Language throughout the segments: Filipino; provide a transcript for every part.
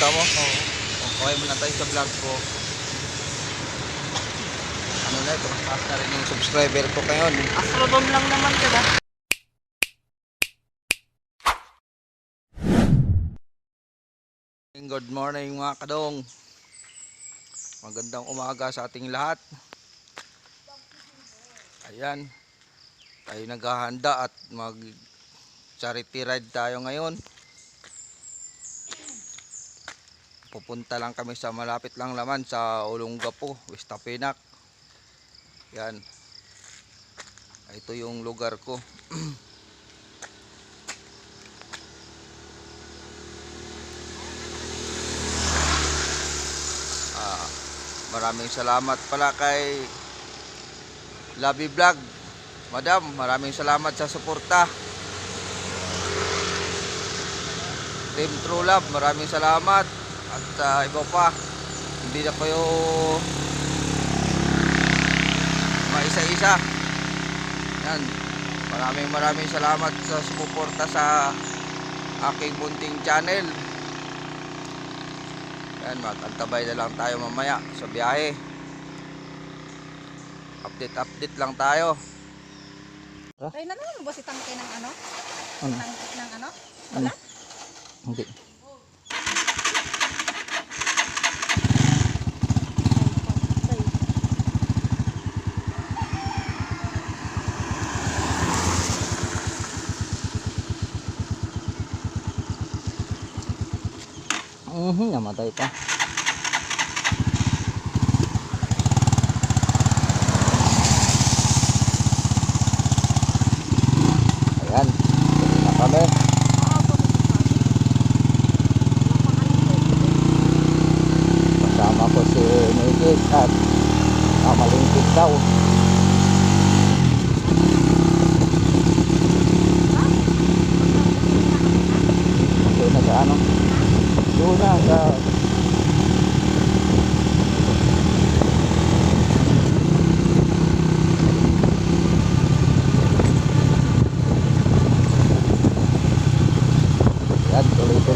pupunta mo? Oo. Okay muna tayo sa vlog ko. Ano na ito? Taas na rin yung subscriber ko ngayon. Astrobom lang naman ka ba? Good morning mga kadong. Magandang umaga sa ating lahat. Ayan. Tayo naghahanda at mag charity ride tayo ngayon. Pupunta lang kami sa malapit lang naman sa Olongapo, West Tapinak. Yan. Ito yung lugar ko. Ah, maraming salamat pala kay Labi Vlog. Madam, maraming salamat sa suporta. Team True Love, maraming salamat. At sa iba pa, hindi na kayo maisa-isa. Yan. Maraming maraming salamat sa suporta sa aking munting channel. Yan, mag-antabay na lang tayo mamaya sa biyahe. Update-update lang tayo. Ay, nanaman mo ba si tangke ng ano? Ano? Tangke ng ano? Ano? Hindi. hina matay pa.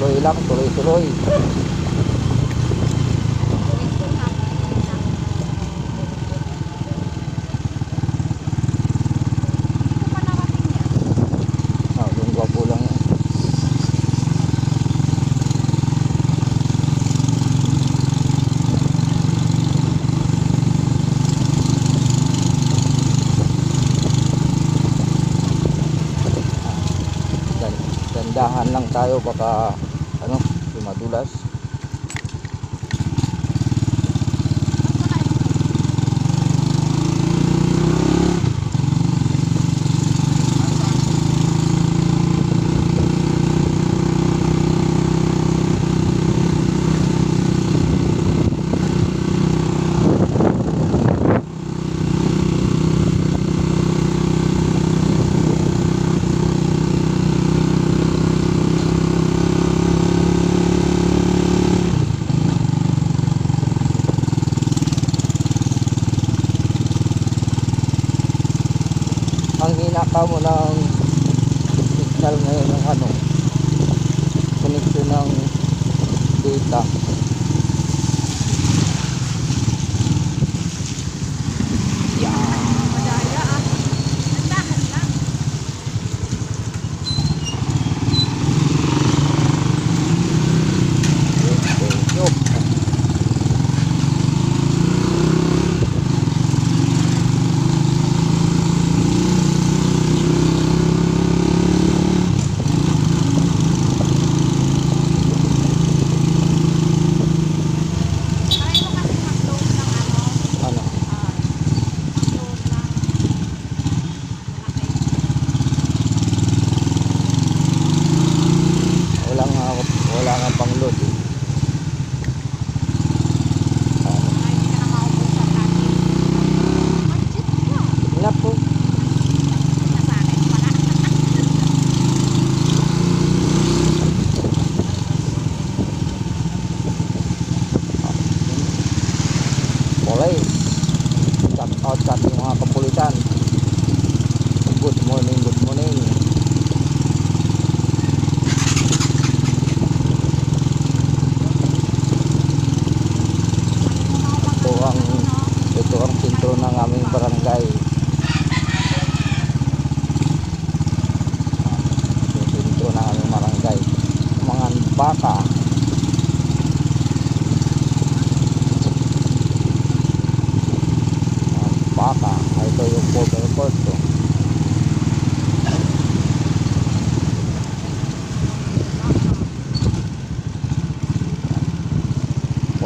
Tuloy-tuloy lang, tuloy-tuloy. Ah, Dandahan lang tayo baka ano, di madulas. Ang hina ka mo ng signal ngayon ng ano, connection ng data.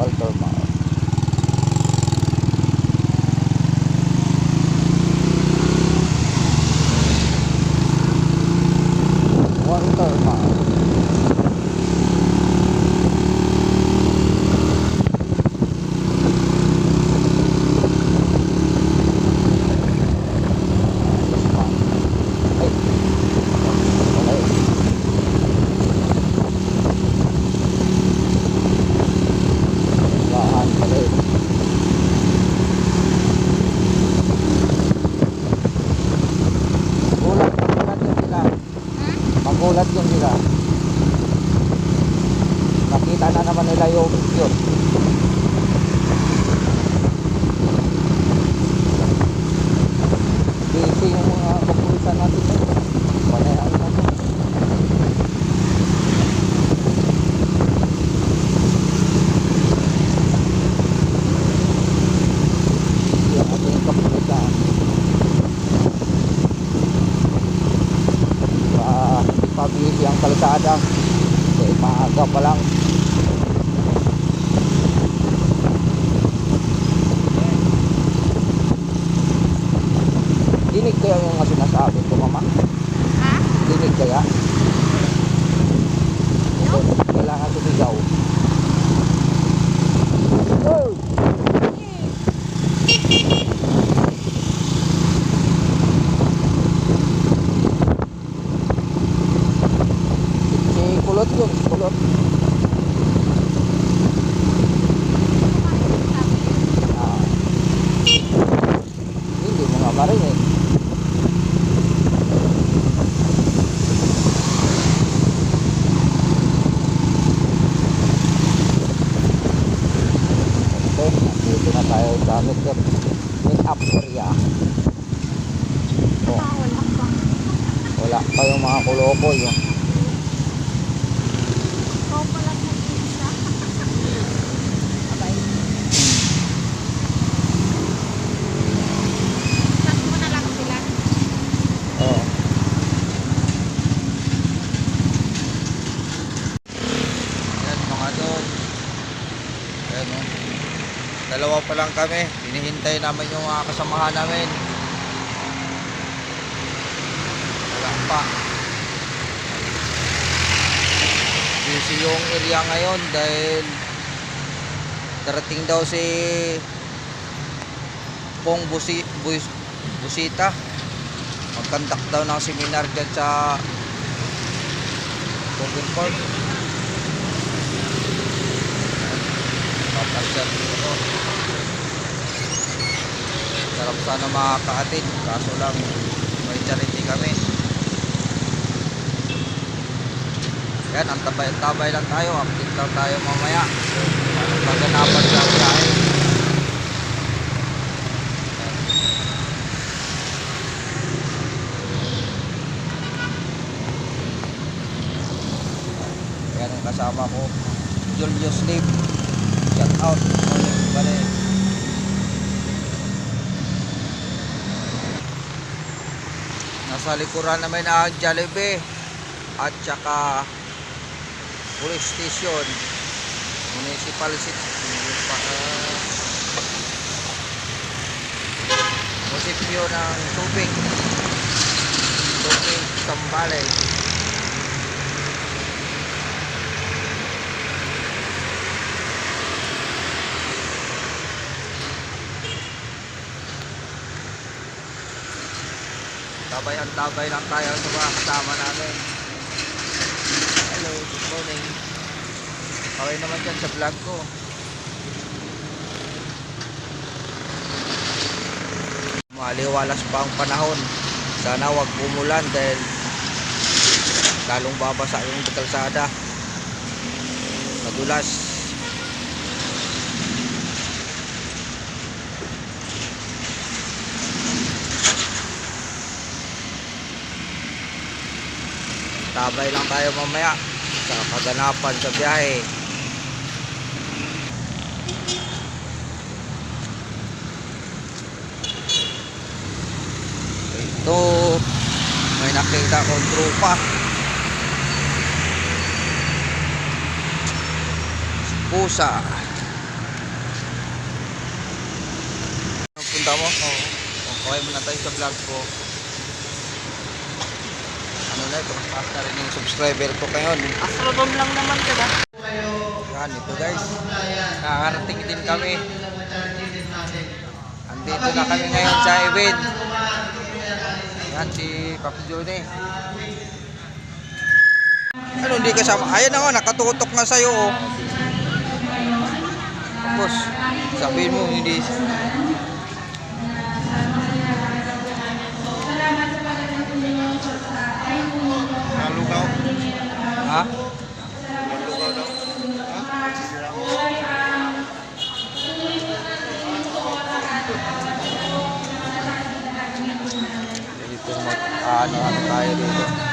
歌う yung yun. Busy yung natin. Panayaan natin. yung ating kapulisan. Ang kalsada. Kasi maaga pa lang. Dinig kaya yung mga sinasabi ko, mama? Ha? Dinig kaya? Kailangan sumigaw. Oh! Si Kulot yun, si Kulot. Ah. Hindi mo nga marinig. Okay, dito na tayo sa Mr. Meet Up area. Oh, Wala pa. wala pa yung mga kulokoy. Oh. Ikaw pala nag-isa. Abay. Saan mo na lang sila? Oh. Yan mga dog. Yan oh. Dalawa pa lang kami. Hinihintay namin yung mga kasamahan namin. Wala pa. Busy yung area ngayon dahil darating daw si Pong Busi, Bus, Busita magkandak daw ng seminar dyan sa Cover Park dito sarap sana makakaatid kaso lang may charity kami yan ang tabay tabay lang tayo update lang tayo mamaya anong paganapan sa biyahe Yan ang kasama ko. Julius Lim. Shout out. Morning balik. Nasa likuran namin ang Jollibee at saka police station. Municipal city. Munisipyo ng tubig. Tubig Sambales Tabay-antabay lang tayo sa mga kasama namin. Hello, good morning. Okay naman dyan sa vlog ko. Maliwalas pa ang panahon. Sana wag umulan dahil lalong babasa yung kalsada. Madulas. Tabay lang tayo mamaya sa kaganapan sa biyahe. Ito, may nakita kong trupa. Pusa. Punta mo? Oo. Okay muna tayo sa vlog ko. Na ito? Na rin yung subscriber ko ngayon. Astrobom lang naman ka ba? Yan, ito guys. Nakakarating din kami. Andito na kami ngayon sa event. Yan si Papi Johnny. Ano, hindi kasama? Ayan na nga, nakatutok na sa'yo. Oh. Tapos, sabihin mo, hindi. Ha? Dito mag, ano, ano tayo dito.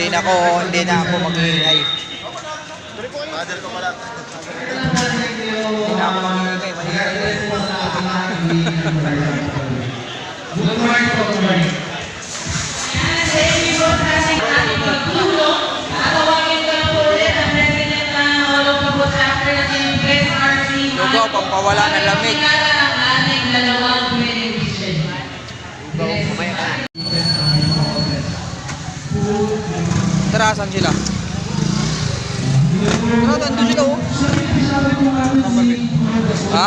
Hindi na ako, hindi na ako mag-iingay. Father ko pala. Hindi na ako mag-iingay. Maingay na eh. Lugaw, pampawala ng lamig. Tara, saan sila? Tara, nandun sila oh. Ha?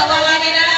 সবার লাগে না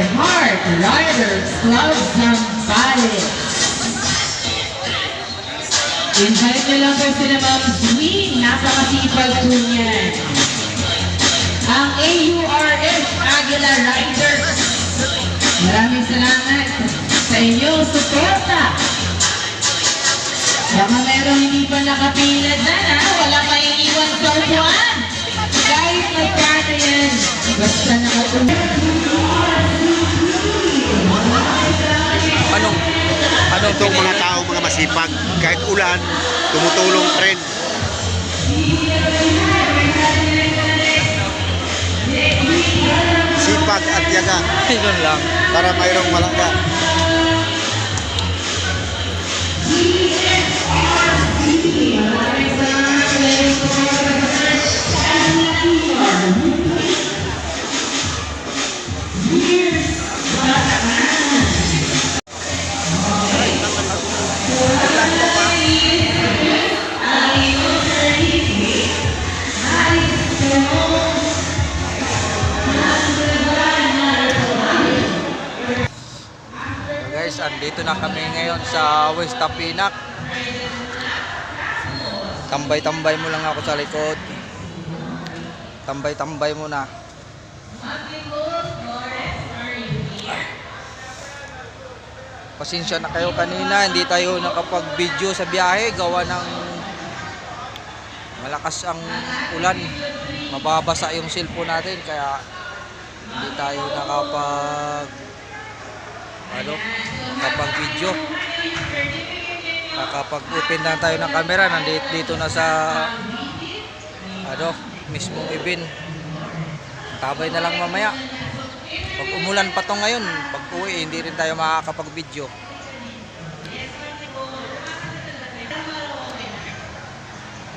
Sacred Heart Riders Club Zambales. Invite nyo lang po sila Ma'am Zwing, napakasipag po niyan. Ang AURS Aguila Riders. Maraming salamat sa inyong suporta. Baka meron hindi pa nakapila dyan ha, wala pa iiwan sa upuan. Kahit magkano yan, basta nakatulog. Anong, anong Itong mga tao, mga masipag, kahit ulan, tumutulong rin. Sipag at yaga Yun lang. para mayroong malaga. So guys, andito na kami ngayon sa West Tapinak. Tambay-tambay mo lang ako sa likod. Tambay-tambay mo na. Pasensya na kayo kanina, hindi tayo nakapag-video sa biyahe gawa ng malakas ang ulan. Mababasa yung cellphone natin kaya hindi tayo nakapag ano, kapag video. Kapag open lang tayo ng camera, nandito dito na sa ano, mismong event. Tabay na lang mamaya. Pag umulan pa to ngayon, pag uwi, hindi rin tayo makakapag-video.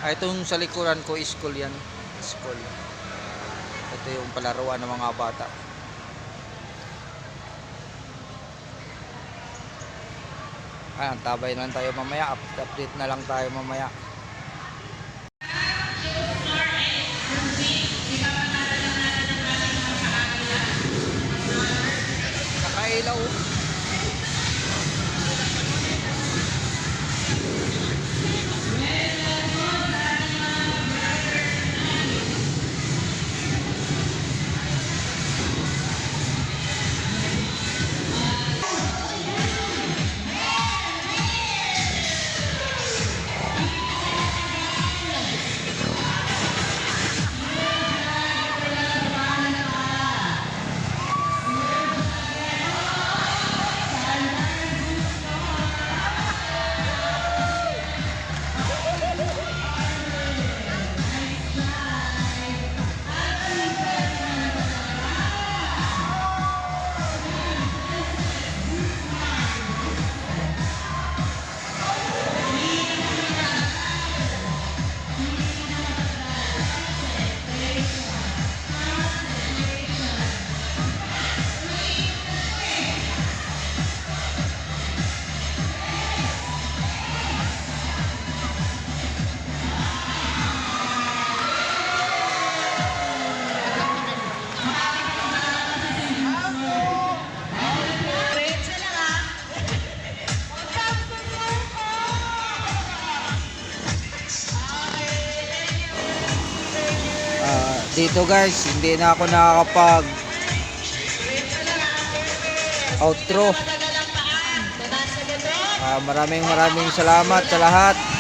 Ah, itong sa likuran ko, school yan. School. Ito yung palaruan ng mga bata. Ah, tabay na lang tayo mamaya. Up- Update na lang tayo mamaya. Dito guys, hindi na ako nakakapag outro. Ah, maraming maraming salamat sa lahat.